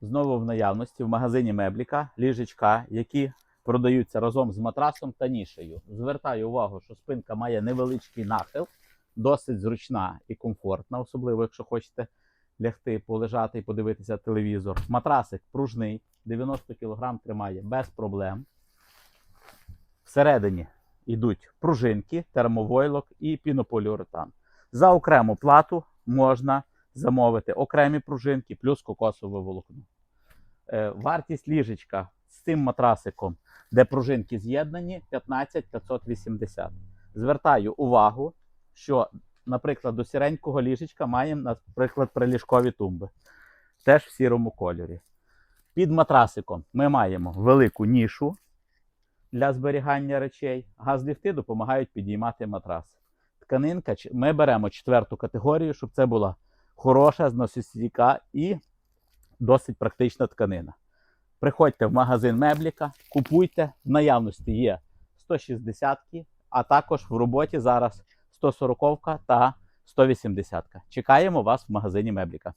Знову в наявності в магазині Мебліка ліжечка, які продаються разом з матрасом та нішею. Звертаю увагу, що спинка має невеличкий нахил, досить зручна і комфортна, особливо якщо хочете лягти, полежати і подивитися телевізор. Матрасик пружний, 90 кг тримає без проблем. Всередині йдуть пружинки, термовойлок і пінополіуретан. За окрему плату можна замовити окремі пружинки плюс кокосове волокно. Е, вартість ліжечка з цим матрасиком, де пружинки з'єднані, 15 580. Звертаю увагу, що, наприклад, до сіренького ліжечка маємо, наприклад, приліжкові тумби. Теж в сірому кольорі. Під матрасиком ми маємо велику нішу для зберігання речей. Газліфти допомагають підіймати матрас. Тканинка, ми беремо четверту категорію, щоб це була хороша, зносостійка і досить практична тканина. Приходьте в магазин Мебліка, купуйте. В наявності є 160 а також в роботі зараз 140 та 180. Чекаємо вас в магазині Мебліка.